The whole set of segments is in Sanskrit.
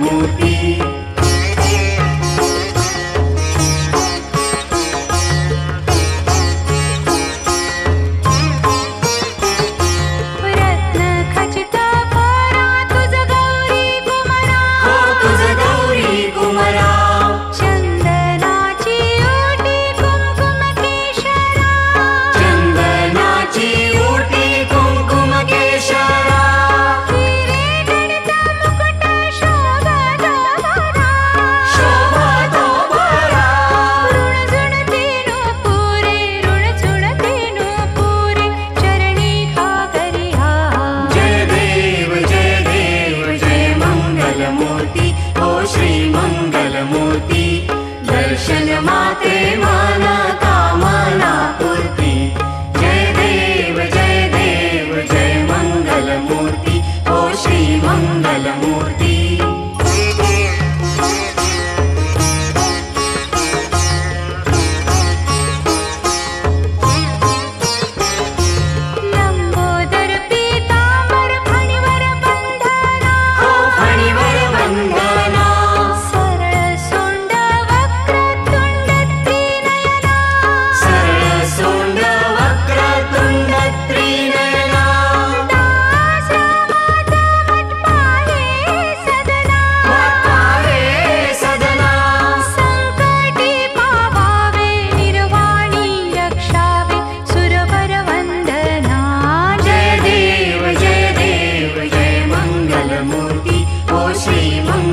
ಮೂರ್ತಿ मूर्ति। ओ श्रीमङ्गलमूर्ति दर्शन माते माना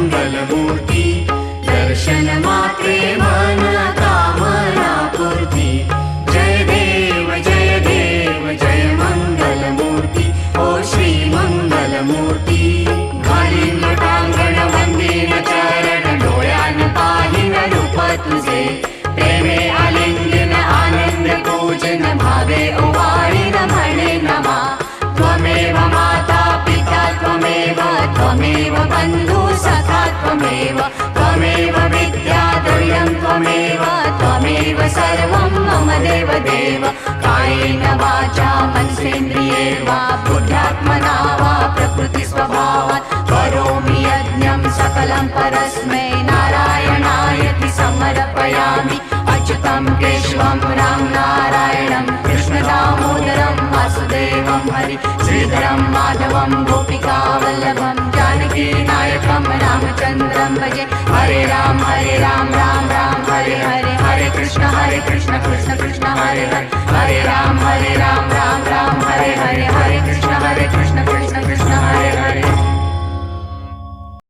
श्रीमङ्गलमूर्ति दर्शन मात्रे जय देव जय देव जय मङ्गलमूर्ति ओ श्रीमङ्गलमूर्ति घालिङ्गटाङ्गण वन्दिन चरण डोळ्यान पाहिन रूप तुझे प्रेमे पूजन भावे ओवाळिन माधवं गोपिकावल्लभं जानकीनायकं रामचन्द्रं भजे। हरे राम हरे राम राम राम। हरे हरे हरे कृष्ण हरे कृष्ण कृष्ण कृष्ण, हरे हरे। हरे राम हरे राम।